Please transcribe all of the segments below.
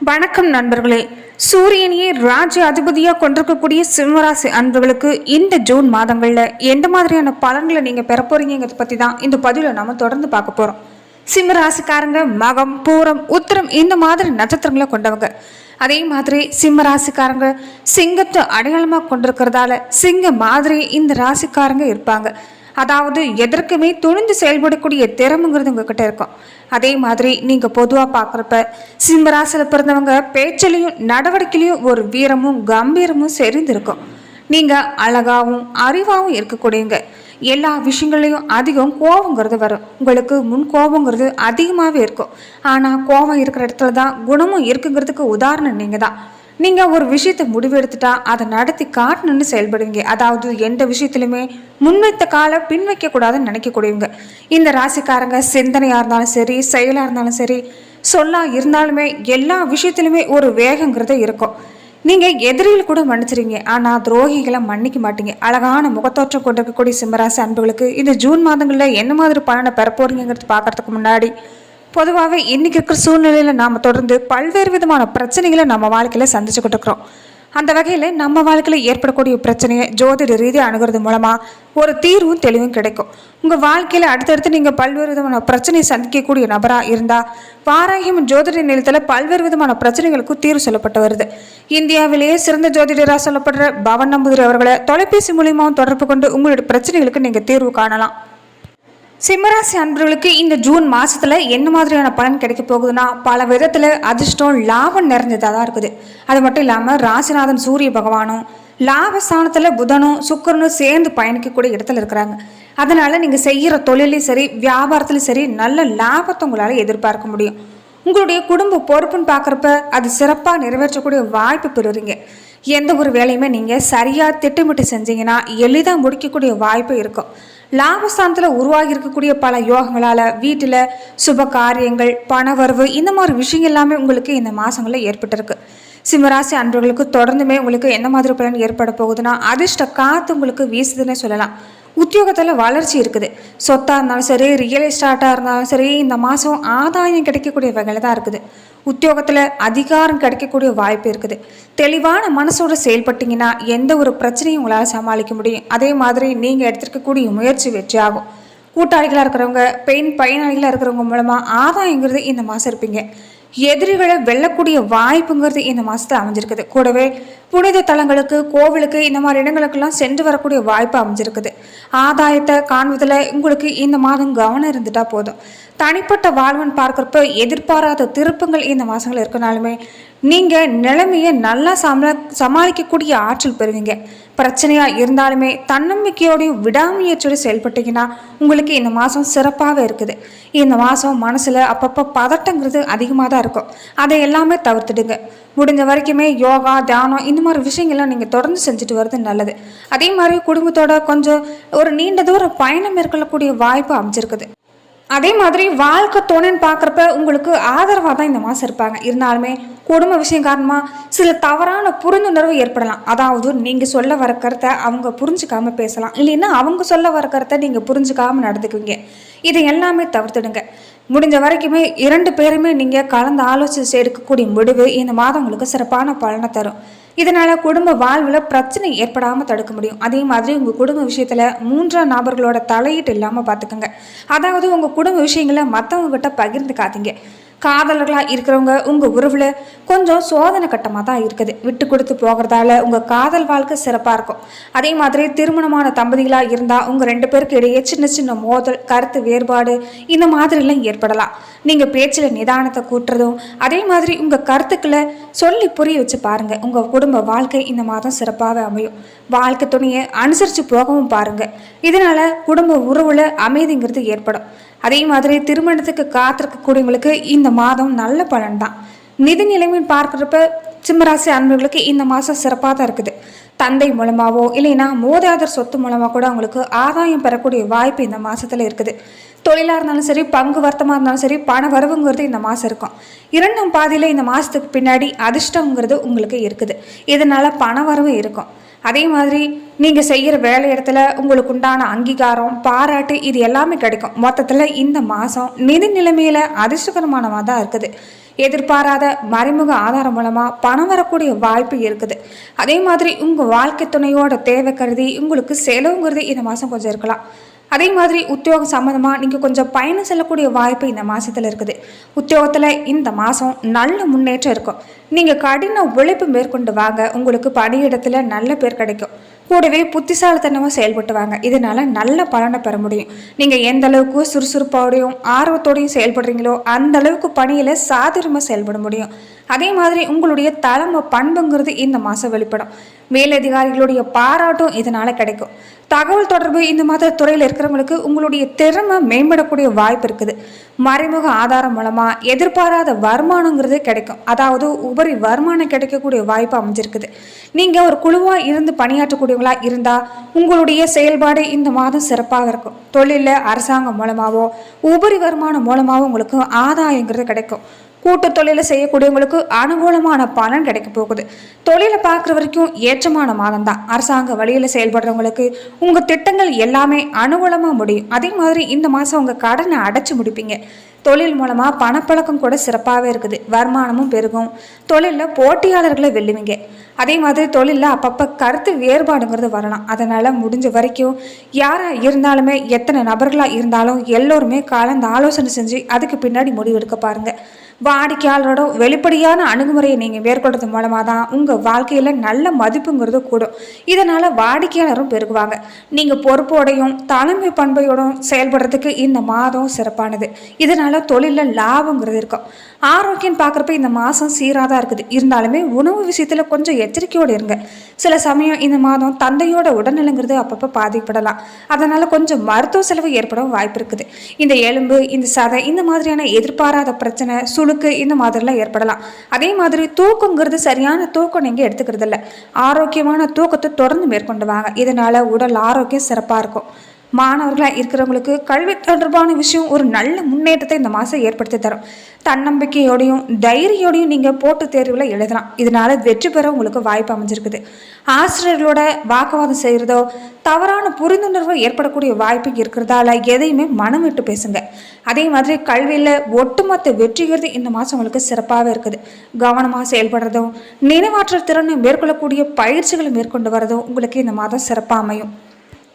வணக்கம் நண்பர்களே. சூரியனையே ராஜ அதிபதியாக கொண்டிருக்கக்கூடிய சிம்மராசி அன்பர்களுக்கு இந்த ஜூன் மாதங்களில் எந்த மாதிரியான பலன்களை நீங்கள் பெற போறீங்கிறத பற்றி தான் இந்த பதிவில் நம்ம தொடர்ந்து பார்க்க போகிறோம் சிம்மராசிக்காரங்க மகம் பூரம் உத்தரம் இந்த மாதிரி நட்சத்திரங்களை கொண்டவங்க. அதே மாதிரி சிம்ம ராசிக்காரங்க சிங்கத்தை அடையாளமாக கொண்டிருக்கிறதால சிங்க மாதிரி இந்த ராசிக்காரங்க இருப்பாங்க. அதாவது எதற்குமே துணிந்து செயல்படக்கூடிய திறமைங்கிறது உங்ககிட்ட இருக்கும். அதே மாதிரி நீங்க பொதுவா பார்க்குறப்ப சிம்மராசியில் பிறந்தவங்க பேச்சிலையும் நடவடிக்கையிலையும் ஒரு வீரமும் கம்பீரமும் செறிந்திருக்கும். நீங்க அழகாவும் அறிவாகவும் இருக்கக்கூடியவங்க. எல்லா விஷயங்கள்லையும் அதிகம் கோபங்கிறது வரும். உங்களுக்கு முன் கோபங்கிறது அதிகமாகவே இருக்கும். ஆனால் கோபம் இருக்கிற இடத்துல தான் குணமும் இருக்குங்கிறதுக்கு உதாரணம் நீங்கள் தான் நீங்கள் ஒரு விஷயத்தை முடிவெடுத்துட்டா அதை நடத்தி காட்டணும்னு செயல்படுவீங்க. அதாவது எந்த விஷயத்துலையுமே முன்வைத்த காலை பின் வைக்கக்கூடாதுன்னு நினைக்கக்கூடியவங்க. இந்த ராசிக்காரங்க சிந்தனையாக இருந்தாலும் சரி செயலாக இருந்தாலும் சரி சொல்லா இருந்தாலுமே எல்லா விஷயத்துலையுமே ஒரு வேகங்கிறது இருக்கும். நீங்கள் எதிரிகள் கூட மன்னிச்சிருங்க ஆனால் துரோகிகளை மன்னிக்க மாட்டீங்க. அழகான முகத்தோற்றம் கொண்டிருக்கக்கூடிய சிம்மராசி அன்புகளுக்கு இந்த ஜூன் மாதங்களில் என்ன மாதிரி பலனை பெறப்போறீங்கிறது பார்க்கறதுக்கு முன்னாடி பொதுவாகவே இன்னைக்கு இருக்கிற சூழ்நிலையில் நாம் தொடர்ந்து பல்வேறு விதமான பிரச்சனைகளை நம்ம வாழ்க்கையில் சந்திச்சுக்கிட்டு இருக்கிறோம். அந்த வகையில் நம்ம வாழ்க்கையில் ஏற்படக்கூடிய பிரச்சனையை ஜோதிட ரீதியாக அணுகிறது மூலமாக ஒரு தீர்வும் தெளிவும் கிடைக்கும். உங்கள் வாழ்க்கையில் அடுத்தடுத்து நீங்கள் பல்வேறு விதமான பிரச்சனையை சந்திக்கக்கூடிய நபராக இருந்தால் வாராகியம் ஜோதிட நிலையத்தில் பல்வேறு விதமான பிரச்சனைகளுக்கும் தீர்வு சொல்லப்பட்டு வருது. இந்தியாவிலேயே சிறந்த ஜோதிடராக சொல்லப்படுற பவன் நம்புதிரி அவர்களை தொலைபேசி மூலியமாகவும் தொடர்பு கொண்டு உங்களுடைய பிரச்சனைகளுக்கு நீங்கள் தீர்வு காணலாம். சிம்மராசி அன்பர்களுக்கு இந்த ஜூன் மாசத்துல என்ன மாதிரியான பலன் கிடைக்க போகுதுன்னா பல விதத்துல அதிர்ஷ்டம் லாபம் நிறைஞ்சதாக தான் இருக்குது. அது மட்டும் இல்லாம ராசிநாதன் சூரிய பகவானும் லாபஸ்தானத்துல புதனும் சுக்கரனும் சேர்ந்து பயணிக்கக்கூடிய இடத்துல இருக்கிறாங்க. அதனால நீங்க செய்யற தொழிலையும் சரி வியாபாரத்திலும் சரி நல்ல லாபத்தை உங்களால எதிர்பார்க்க முடியும். உங்களுடைய குடும்ப பொறுப்புன்னு பார்க்குறப்ப அது சிறப்பாக நிறைவேற்றக்கூடிய வாய்ப்பு பெறுறீங்க. எந்த ஒரு வேலையுமே நீங்கள் சரியாக திட்டமிட்டு செஞ்சீங்கன்னா எளிதாக முடிக்கக்கூடிய வாய்ப்பு இருக்கும். லாபஸ்தானத்தில் உருவாகி இருக்கக்கூடிய பல யோகங்களால் வீட்டில் சுப காரியங்கள் பணவரவு இந்த மாதிரி விஷயங்கள் எல்லாமே உங்களுக்கு இந்த மாதங்களில் ஏற்பட்டிருக்கு. சிம்மராசி அன்பர்களுக்கு தொடர்ந்துமே உங்களுக்கு என்ன மாதிரி பலன் ஏற்பட போகுதுன்னா அதிர்ஷ்ட காற்று உங்களுக்கு வீசுதுன்னே சொல்லலாம். உத்தியோகத்தில் வளர்ச்சி இருக்குது. சொத்தாக இருந்தாலும் சரி ரியல் எஸ்டேட்டாக இருந்தாலும் சரி இந்த மாதம் ஆதாயம் கிடைக்கக்கூடிய வகையில் தான் இருக்குது. உத்தியோகத்தில் அதிகாரம் கிடைக்கக்கூடிய வாய்ப்பு இருக்குது. தெளிவான மனசோட செயல்பட்டீங்கன்னா எந்த ஒரு பிரச்சனையும் உங்களால் சமாளிக்க முடியும். அதே மாதிரி நீங்கள் எடுத்திருக்கக்கூடிய முயற்சி வெற்றியாகும். கூட்டாளிகளாக இருக்கிறவங்க பெண் பயனாளிகளாக இருக்கிறவங்க மூலமாக ஆதாயங்கிறது இந்த மாதம் இருப்பீங்க. எதிரிகளை வெல்லக்கூடிய வாய்ப்புங்கிறது இந்த மாதத்தில் அமைஞ்சிருக்குது. கூடவே புனித தலங்களுக்கு கோவிலுக்கு இந்த மாதிரி இடங்களுக்கெல்லாம் சென்று வரக்கூடிய வாய்ப்பு அமைஞ்சிருக்குது. ஆதாயத்தை காண்பதில் உங்களுக்கு இந்த மாதம் கவனம் இருந்துட்டா போதும். தனிப்பட்ட வாழ்வன் பார்க்குறப்ப எதிர்பாராத திருப்பங்கள் இந்த மாதங்கள் இருக்கனாலுமே நீங்கள் நிலைமையை நல்லா சம சமாளிக்கக்கூடிய ஆற்றல் பெறுவீங்க. பிரச்சனையாக இருந்தாலுமே தன்னம்பிக்கையோடையும் விடாமுயற்சியோடு செயல்பட்டீங்கன்னா உங்களுக்கு இந்த மாதம் சிறப்பாகவே இருக்குது. இந்த மாதம் மனசில் அப்பப்போ பதட்டங்கிறது அதிகமாக தான் இருக்கும். அதை எல்லாமே தவிர்த்துடுங்க. முடிஞ்ச வரைக்குமே யோகா தியானம் இந்த மாதிரி விஷயங்கள்லாம் நீங்கள் தொடர்ந்து செஞ்சுட்டு வர்றது நல்லது. அதே மாதிரி குடும்பத்தோட கொஞ்சம் ஒரு நீண்ட தூரம் பயணம் மேற்கொள்ளக்கூடிய வாய்ப்பு அமைச்சிருக்குது அதே மாதிரி வாழ்க்கை துணைன்னு பார்க்குறப்ப உங்களுக்கு ஆதரவாக தான் இந்த மாதம் இருப்பாங்க. இருந்தாலுமே குடும்ப விஷயம் காரணமாக சில தவறான புரிந்துணர்வு ஏற்படலாம். அதாவது நீங்கள் சொல்ல வர கருத்தை அவங்க புரிஞ்சுக்காமல் பேசலாம். இல்லைன்னா அவங்க சொல்ல வர கருத்தை நீங்கள் புரிஞ்சுக்காமல் நடந்துக்குவீங்க. இதை எல்லாமே தவிர்த்துடுங்க. முடிஞ்ச வரைக்குமே இரண்டு பேருமே நீங்கள் கலந்து ஆலோசித்து எடுக்கக்கூடிய முடிவு இந்த மாதம் உங்களுக்கு சிறப்பான பலனை தரும். இதனால் குடும்ப வாழ்வில் பிரச்சனை ஏற்படாமல் தடுக்க முடியும். அதே மாதிரி உங்கள் குடும்ப விஷயத்தில் மூன்றாம் நபர்களோட தலையீட்டு இல்லாமல் பார்த்துக்கோங்க அதாவது உங்கள் குடும்ப விஷயங்களை மற்றவங்க கிட்ட பகிர்ந்துக்காதீங்க. காதலர்களாக இருக்கிறவங்க உங்கள் உறவில் கொஞ்சம் சோதனை கட்டமாக தான் இருக்குது. விட்டு கொடுத்து போகிறதால உங்கள் காதல் வாழ்க்கை சிறப்பாக இருக்கும். அதே மாதிரி திருமணமான தம்பதிகளாக இருந்தால் உங்கள் ரெண்டு பேருக்கு இடையே சின்ன சின்ன மோதல் கருத்து வேறுபாடு இந்த மாதிரிலாம் ஏற்படலாம். நீங்கள் பேச்சில் நிதானத்தை கூட்டுறதும் அதே மாதிரி உங்கள் கருத்துக்களை சொல்லி புரிய வச்சு பாருங்கள் உங்கள் குடும்ப வாழ்க்கை இந்த மாதம் சிறப்பாகவே அமையும். வாழ்க்கை துணையை அனுசரித்து போகவும் பாருங்கள் இதனால் குடும்ப உறவில் அமைதிங்கிறது ஏற்படும். அதே மாதிரி திருமணத்துக்கு காத்திருக்கக்கூடியவங்களுக்கு இந்த மாதம் நல்ல பலன் தான் நிதி நிலைமைன்னு பார்க்குறப்ப சிம்மராசி அன்பர்களுக்கு இந்த மாதம் சிறப்பாக தான் இருக்குது. தந்தை மூலமாகவோ இல்லைன்னா மோதாதர் சொத்து மூலமாக கூட அவங்களுக்கு ஆதாயம் பெறக்கூடிய வாய்ப்பு இந்த மாதத்தில் இருக்குது. தொழிலாக இருந்தாலும் சரி பங்கு வர்த்தமாக இருந்தாலும் சரி பண வரவுங்கிறது இந்த மாதம் இருக்கும். இரண்டாம் பாதியில் இந்த மாதத்துக்கு பின்னாடி அதிர்ஷ்டங்கிறது உங்களுக்கு இருக்குது. இதனால் பண வரவு இருக்கும். அதே மாதிரி நீங்கள் செய்கிற வேலை இடத்துல உங்களுக்கு உண்டான அங்கீகாரம் பாராட்டு இது எல்லாமே கிடைக்கும். மொத்தத்தில் இந்த மாதம் நிதி நிலைமையில் அதிர்ஷ்டகரமானமாக தான் இருக்குது. எதிர்பாராத மறைமுக ஆதாரம் மூலமாக பணம் வரக்கூடிய வாய்ப்பு இருக்குது. அதே மாதிரி உங்கள் வாழ்க்கை துணையோட தேவை கருதி உங்களுக்கு செலவுங்கிறது இந்த மாதம் கொஞ்சம் இருக்கலாம். அதே மாதிரி உத்தியோகம் சம்மந்தமாக நீங்கள் கொஞ்சம் பயணம் செல்லக்கூடிய வாய்ப்பு இந்த மாதத்தில் இருக்குது. உத்தியோகத்தில் இந்த மாதம் நல்ல முன்னேற்றம் இருக்கும். நீங்கள் கடின உழைப்பு மேற்கொண்டு வாங்க. உங்களுக்கு பணியிடத்தில் நல்ல பேர் கிடைக்கும். கூடவே புத்திசாலித்தனமாக செயல்பட்டு வாங்க. இதனால் நல்ல பலனை பெற முடியும். நீங்கள் எந்த அளவுக்கு சுறுசுறுப்போடையும் ஆர்வத்தோடையும் செயல்படுறீங்களோ அந்த அளவுக்கு பணியில் சாதுரியமாக செயல்பட முடியும். அதே மாதிரி உங்களுடைய தலைமை பண்புங்கிறது இந்த மாதம் வெளிப்படும். மேலதிகாரிகளுடைய பாராட்டும் இதனால் கிடைக்கும். தகவல் தொடர்பு இந்த மாதிரி துறையில் இருக்கிறவங்களுக்கு உங்களுடைய திறமை மேம்படக்கூடிய வாய்ப்பு இருக்குது. மறைமுக ஆதாரம் மூலமாக எதிர்பாராத வருமானங்கிறது கிடைக்கும். அதாவது உபரி வருமானம் கிடைக்கக்கூடிய வாய்ப்பு அமைஞ்சிருக்குது. நீங்கள் ஒரு குழுவாக இருந்து பணியாற்றக்கூடியவங்களாக இருந்தால் உங்களுடைய செயல்பாடு இந்த மாதம் சிறப்பாக இருக்கும். தொழிலில் அரசாங்கம் மூலமாகவோ உபரி வருமானம் மூலமாகவோ உங்களுக்கு ஆதாயங்கிறது கிடைக்கும். கூட்டு தொழிலை செய்யக்கூடியவங்களுக்கு அனுகூலமான பலன் கிடைக்க போகுது. தொழிலை பார்க்குற வரைக்கும் ஏற்றமான மாதம் தான் அரசாங்க வழியில் செயல்படுறவங்களுக்கு உங்கள் திட்டங்கள் எல்லாமே அனுகூலமாக முடியும். அதே மாதிரி இந்த மாதம் உங்கள் கடனை அடைச்சி முடிப்பீங்க. தொழில் மூலமாக பணப்பழக்கம் கூட சிறப்பாகவே இருக்குது. வருமானமும் பெருகும். தொழிலில் போட்டியாளர்களை வெல்லுவீங்க. அதே மாதிரி தொழிலில் அப்பப்போ கருத்து வேறுபாடுங்கிறது வரலாம். அதனால் முடிஞ்ச வரைக்கும் யாராக இருந்தாலுமே எத்தனை நபர்களாக இருந்தாலும் எல்லோருமே கலந்து ஆலோசனை செஞ்சு அதுக்கு பின்னாடி முடிவெடுக்க பாருங்கள் வாடிக்கையாளரோட வெளிப்படையான அணுகுமுறையை நீங்கள் மேற்கொள்றது மூலமாக தான் உங்கள் வாழ்க்கையில் நல்ல மதிப்புங்கிறது கூடும். இதனால் வாடிக்கையாளரும் பெருகுவாங்க. நீங்கள் பொறுப்போடையும் தலைமை பண்பையோடும் செயல்படுறதுக்கு இந்த மாதம் சிறப்பானது. இதனால் தொழிலில் லாபங்கிறது இருக்கும். ஆரோக்கியம் பார்க்குறப்ப இந்த மாதம் சீராக தான் இருக்குது. இருந்தாலுமே உணவு விஷயத்தில் கொஞ்சம் எச்சரிக்கையோடு இருங்க. சில சமயம் இந்த மாதம் தந்தையோட உடல்நலங்கிறது அப்பப்போ பாதிப்படலாம் அதனால் கொஞ்சம் மருத்துவ செலவு ஏற்பட வாய்ப்பு இருக்குது. இந்த எலும்பு இந்த சதை இந்த மாதிரியான எதிர்பாராத பிரச்சனை சுளுக்கு இந்த மாதிரிலாம் ஏற்படலாம். அதே மாதிரி தூக்கங்கிறது சரியான தூக்கம் நீங்கள் எடுத்துக்கிறது இல்லை ஆரோக்கியமான தூக்கத்தை தொடர்ந்து மேற்கொண்டு வாங்க. இதனால் உடல் ஆரோக்கியம் சிறப்பாக இருக்கும். மாணவர்களாக இருக்கிறவங்களுக்கு கல்வி தொடர்பான விஷயம் ஒரு நல்ல முன்னேற்றத்தை இந்த மாதம் ஏற்படுத்தி தரும். தன்னம்பிக்கையோடையும் தைரியோடையும் நீங்கள் போட்டு தேர்வில் எழுதலாம். இதனால் வெற்றி பெற உங்களுக்கு வாய்ப்பு அமைஞ்சிருக்குது. ஆசிரியர்களோட வாக்குவாதம் செய்கிறதோ தவறான புரிந்துணர்வு ஏற்படக்கூடிய வாய்ப்பு இருக்கிறதால எதையுமே மனம் விட்டு பேசுங்க. அதே மாதிரி கல்வியில் ஒட்டுமொத்த வெற்றிகிறது இந்த மாதம் உங்களுக்கு சிறப்பாகவே இருக்குது. கவனமாக செயல்படுறதும் நினைவாற்றல் திறனை மேற்கொள்ளக்கூடிய பயிற்சிகளை மேற்கொண்டு வரதும் உங்களுக்கு இந்த மாதம் சிறப்பாக அமையும்.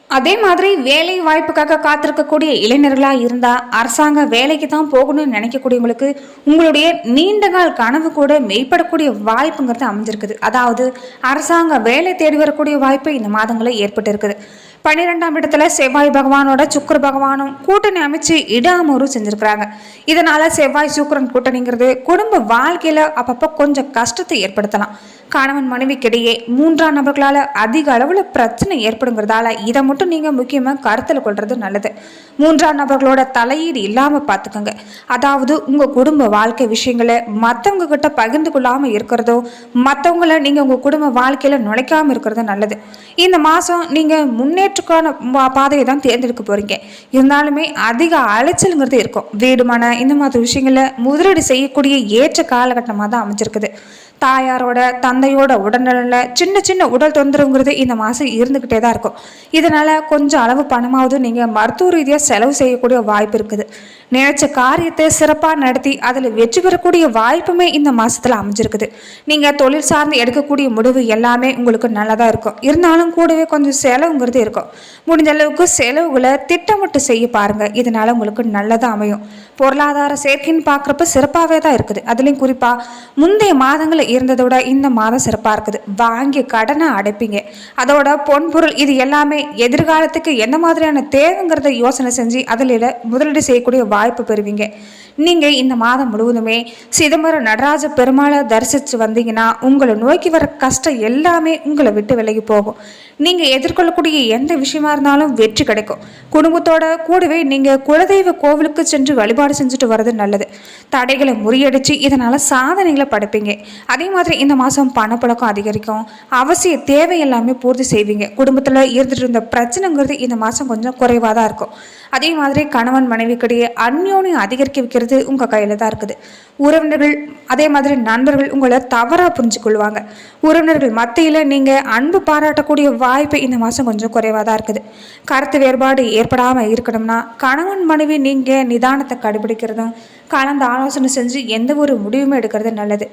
அதே மாதிரி வேலை வாய்ப்புக்காக காத்திருக்கக்கூடிய இளைஞர்களாக இருந்தால் அரசாங்க வேலைக்கு தான் போகணும்னு நினைக்கக்கூடியவங்களுக்கு உங்களுடைய நீண்டகால் கனவு கூட மெய்ப்படக்கூடிய வாய்ப்புங்கிறது அமைஞ்சிருக்குது. அதாவது அரசாங்க வேலை தேடி வரக்கூடிய வாய்ப்பு இந்த மாதங்களில் ஏற்பட்டு இருக்குது பன்னிரெண்டாம் இடத்துல செவ்வாய் பகவானோட சுக்கர பகவானும் கூட்டணி அமைச்சு இடாமரும் செஞ்சுருக்கிறாங்க. இதனால செவ்வாய் சுக்கரன் கூட்டணிங்கிறது குடும்ப வாழ்க்கையில் அப்பப்போ கொஞ்சம் கஷ்டத்தை ஏற்படுத்தலாம். கணவன் மனைவிக்கிடையே மூன்றாம் நபர்களால் அதிக அளவில் பிரச்சனை ஏற்படுங்கிறதால இதை மட்டும் நீங்கள் முக்கியமாக கருத்தில் கொள்வது நல்லது. மூன்றாம் நபர்களோட தலையீடு இல்லாமல் பார்த்துக்கோங்க அதாவது உங்கள் குடும்ப வாழ்க்கை விஷயங்களை மற்றவங்க கிட்ட பகிர்ந்து கொள்ளாமல் இருக்கிறதோ மற்றவங்கள நீங்கள் உங்கள் குடும்ப வாழ்க்கையில் நுழைக்காமல் இருக்கிறதும் நல்லது. இந்த மாதம் நீங்கள் முன்னேற்றக்கான பாதையை தான் தேர்ந்தெடுக்க போகிறீங்க இருந்தாலுமே அதிக அலைச்சலுங்கிறது இருக்கும். வீடு மன இந்த மாதிரி விஷயங்களில் முதலீடு செய்யக்கூடிய ஏற்ற காலகட்டமாக தான் அமைஞ்சிருக்குது. தாயாரோட தந்தையோட உடல்நலில் சின்ன சின்ன உடல் தொந்தரவுங்கிறது இந்த மாதம் இருந்துக்கிட்டே தான் இருக்கும். இதனால் கொஞ்சம் அளவு பணமாவது நீங்கள் மருத்துவ ரீதியாக செலவு செய்யக்கூடிய வாய்ப்பு இருக்குது. நினைச்ச காரியத்தை சிறப்பாக நடத்தி அதில் வெற்றி பெறக்கூடிய வாய்ப்புமே இந்த மாதத்தில் அமைஞ்சிருக்குது. நீங்கள் தொழில் சார்ந்து எடுக்கக்கூடிய முடிவு எல்லாமே உங்களுக்கு நல்லதாக இருக்கும். இருந்தாலும் கூடவே கொஞ்சம் செலவுங்கிறது இருக்கும். முடிஞ்ச அளவுக்கு செலவுகளை திட்டமிட்டு செய்ய பாருங்கள் இதனால் உங்களுக்கு நல்லதாக அமையும். பொருளாதார சேர்க்கைன்னு பார்க்குறப்ப சிறப்பாகவே தான் இருக்குது. அதுலேயும் குறிப்பாக முந்தைய மாதங்களில் இருந்ததை விட இந்த மாதம் சிறப்பாக இருக்குது. வாங்கி கடனை அடைப்பீங்க. அதோட பொன்பொருள் இது எல்லாமே எதிர்காலத்துக்கு எந்த மாதிரியான தேவைங்கிறத யோசனை செஞ்சு அதில் முதலீடு செய்யக்கூடிய வாய்ப்பு பெறுவீங்க. நீங்கள் இந்த மாதம் முழுவதுமே சிதம்பரம் நடராஜ பெருமாளை தரிசித்து வந்தீங்கன்னா உங்களை நோக்கி வர கஷ்டம் எல்லாமே உங்களை விட்டு விலகி போகும். நீங்கள் எதிர்கொள்ளக்கூடிய எந்த விஷயமா இருந்தாலும் வெற்றி கிடைக்கும். குடும்பத்தோட கூடவே நீங்கள் குலதெய்வ கோவிலுக்கு சென்று வழிபாடு செஞ்சுட்டு வர்றது நல்லது. தடைகளை முறியடித்து இதனால் சாதனைகளை படைப்பீங்க. அதே மாதிரி இந்த மாதம் பணப்பழக்கம் அதிகரிக்கும். அவசிய தேவை எல்லாமே பூர்த்தி செய்வீங்க. குடும்பத்தில் இருந்துட்டு இருந்த பிரச்சனைங்கிறது இந்த மாதம் கொஞ்சம் குறைவாக தான் இருக்கும். அதே மாதிரி கணவன் மனைவிக்கிடையே அந்யோன்யம் அதிகரிக்க வைக்கிறது உங்கள் கையில் தான் இருக்குது. உறவினர்கள் அதே மாதிரி நண்பர்கள் உங்களை தவறாக புரிஞ்சு கொள்வாங்க உறவினர்கள் மத்தியில் நீங்கள் அன்பு பாராட்டக்கூடிய வாய்ப்பு இந்த மாதம் கொஞ்சம் குறைவாக தான் இருக்குது. கருத்து வேறுபாடு ஏற்படாமல் இருக்கணும்னா கணவன் மனைவி நீங்கள் நிதானத்தை கடைபிடிக்கிறதும் கலந்து ஆலோசனை செஞ்சு எந்த ஒரு முடிவுமே எடுக்கிறது நல்லது.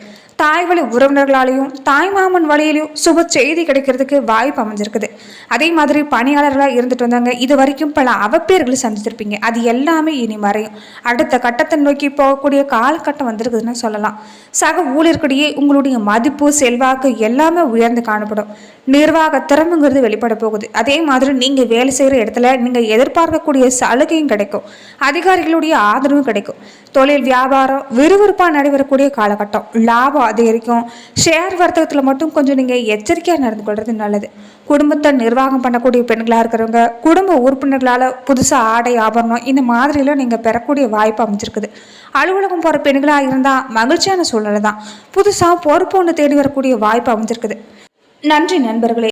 தாய் வழி உறவினர்களாலையும் தாய் மாமன் வழியிலையும் சுப செய்தி கிடைக்கிறதுக்கு வாய்ப்பு அமைஞ்சிருக்குது. அதே மாதிரி பணியாளர்களாக இருந்துட்டு வந்தாங்க. இது வரைக்கும் பல அவப்பேர்களை சந்திச்சிருப்பீங்க அது எல்லாமே இனி மறையும். அடுத்த கட்டத்தை நோக்கி போகக்கூடிய காலகட்டம் வந்திருக்குதுன்னு சொல்லலாம். சக ஊழியர்களிடையே உங்களுடைய மதிப்பு செல்வாக்கு எல்லாமே உயர்ந்து காணப்படும். நிர்வாக திறமைங்கிறது வெளிப்பட போகுது. அதே மாதிரி நீங்கள் வேலை செய்கிற இடத்துல நீங்கள் எதிர்பார்க்கக்கூடிய சலுகையும் கிடைக்கும். அதிகாரிகளுடைய ஆதரவும் கிடைக்கும். தொழில் வியாபாரம் விறுவிறுப்பாக நடைபெறக்கூடிய காலகட்டம். லாபம் அதிகரிக்கும். ஷேர் வர்த்தகத்தில் மட்டும் கொஞ்சம் நீங்கள் எச்சரிக்கையாக நடந்து கொள்வது நல்லது. குடும்பத்தை நிர்வாகம் பண்ணக்கூடிய பெண்களாக இருக்கிறவங்க குடும்ப உறுப்பினர்களால் புதுசாக ஆடை ஆபரணம் இந்த மாதிரிலாம் நீங்கள் பெறக்கூடிய வாய்ப்பு அமைஞ்சிருக்குது. அலுவலகம் போகிற பெண்களாக இருந்தால் மகிழ்ச்சியான சூழ்நிலை தான் புதுசாக பொறுப்பு ஒன்று தேடி வரக்கூடிய வாய்ப்பு அமைஞ்சிருக்குது. நன்றி நண்பர்களே.